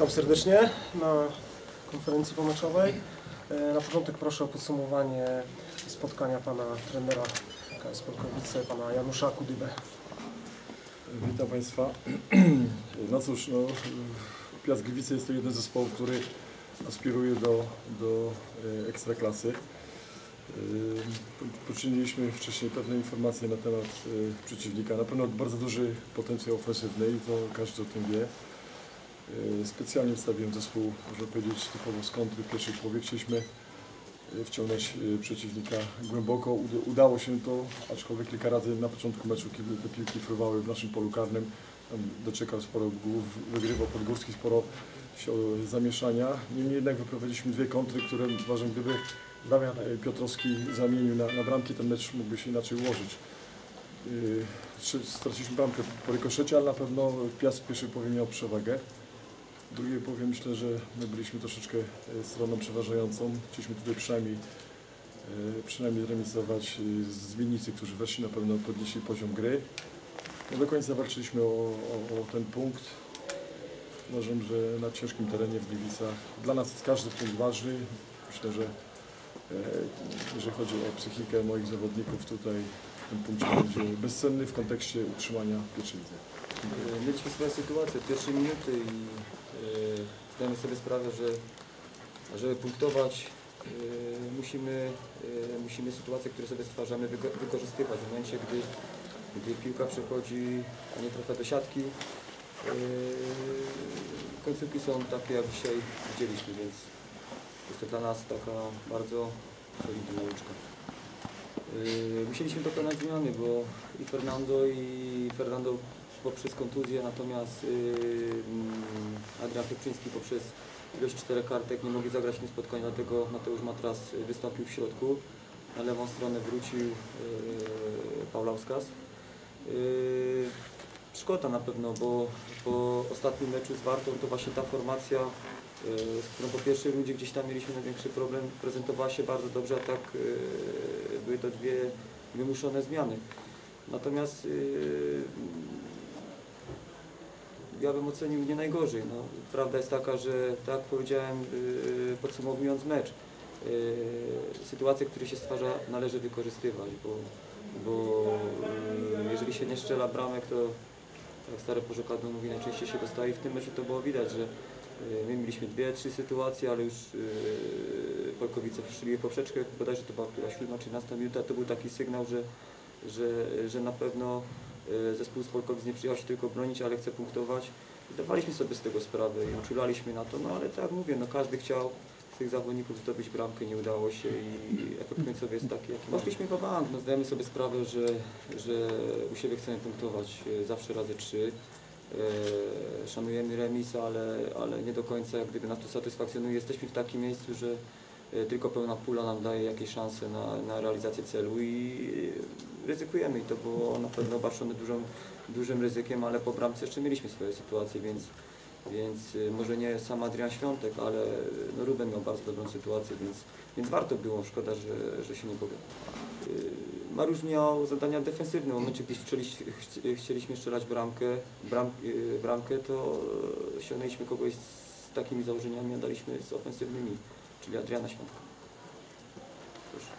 Witam serdecznie na konferencji pomeczowej. E, Na początek proszę o podsumowanie spotkania pana trenera KS Polkowice, pana Janusza Kudybę. Witam Państwa. No cóż, no, Piast Gliwice jest to jeden z zespołów, który aspiruje do, do e, ekstraklasy. E, po- Poczyniliśmy wcześniej pewne informacje na temat przeciwnika. Na pewno bardzo duży potencjał ofensywny i to każdy o tym wie. E, Specjalnie wstawiłem zespół, można powiedzieć, typowo z kontry w pierwszej połowie. Chcieliśmy e, wciągnąć e, przeciwnika głęboko. Uda- Udało się to, aczkolwiek kilka razy na początku meczu, te piłki fruwały w naszym polu karnym, doczekał sporo głów, wygrywał Podgórski sporo zamieszania. Niemniej jednak wyprowadziliśmy dwie kontry, które uważam, gdyby Damian Piotrowski zamienił na, na bramki, ten mecz mógłby się inaczej ułożyć. Straciliśmy bramkę po rykoszecie, ale na pewno Piast w pierwszej połowie miał przewagę. Drugiej połowie myślę, że my byliśmy troszeczkę e, stroną przeważającą. Chcieliśmy tutaj przynajmniej, e, przynajmniej remisować e, z Winnicy, którzy weszli na pewno podnieśli poziom gry. No do końca walczyliśmy o, o, o ten punkt. Uważam, że na ciężkim terenie w Gliwicach dla nas każdy punkt ważny. Myślę, że jeżeli chodzi o psychikę moich zawodników tutaj ten punkt będzie bezcenny w kontekście utrzymania pierwszej lidze. Mieliśmy swoją sytuację, pierwsze minuty i zdajemy sobie sprawę, że żeby punktować e, musimy, e, musimy sytuacje, które sobie stwarzamy wykorzystywać. W momencie, gdy, gdy piłka przechodzi, a nie trafia do siatki, e, końcówki są takie jak dzisiaj widzieliśmy, więc jest to dla nas taka bardzo solidna nauczka. Musieliśmy dokonać zmiany, bo i Fernando i Fernando poprzez kontuzję, natomiast yy, mm, Adrian Pieprzyński poprzez ilość czterech kartek nie mogli zagrać w tym spotkaniu, dlatego Mateusz Matras wystąpił w środku. Na lewą stronę wrócił yy, Paulauskas. Yy, Szkoda na pewno, bo po ostatnim meczu z Wartą to właśnie ta formacja yy, z którą po pierwszej rundzie gdzieś tam mieliśmy największy problem, prezentowała się bardzo dobrze, a tak były to dwie wymuszone zmiany. Natomiast ja bym ocenił nie najgorzej. No, prawda jest taka, że tak powiedziałem yy, podsumowując mecz, yy, sytuacje, które się stwarza należy wykorzystywać, bo, bo yy, jeżeli się nie strzela bramek, to jak stare porzekadło mówi, najczęściej się dostaje w tym meczu to było widać, że my mieliśmy dwie, trzy sytuacje, ale już Polkowice wszyli w poprzeczkę, bodajże to była która siódma, 13 minuta, to był taki sygnał, że, że, że na pewno zespół z Polkowic nie przyjechał się tylko bronić, ale chce punktować. Zdawaliśmy sobie z tego sprawę i uczulaliśmy na to, no ale tak mówię, no każdy chciał z tych zawodników zdobyć bramkę, nie udało się i efekt końcowy jest taki, jaki poszliśmy w bank. No, zdajemy sobie sprawę, że, że u siebie chcemy punktować e, zawsze razy trzy. E, Szanujemy remis, ale, ale nie do końca jak gdyby nas to satysfakcjonuje. Jesteśmy w takim miejscu, że tylko pełna pula nam daje jakieś szanse na, na realizację celu i e, ryzykujemy i to było na pewno obarczone dużym ryzykiem, ale po bramce jeszcze mieliśmy swoje sytuacje, więc więc y, może nie sam Adrian Świątek, ale no Ruben miał bardzo dobrą sytuację, więc, więc warto było, szkoda, że, że się nie powiodło. Y, Mariusz miał zadania defensywne, w momencie gdy chcieli, chci- chcieliśmy strzelać bramkę, bram, y, bramkę to ściągnęliśmy kogoś z takimi założeniami, a daliśmy z ofensywnymi, czyli Adriana Świątka. Proszę.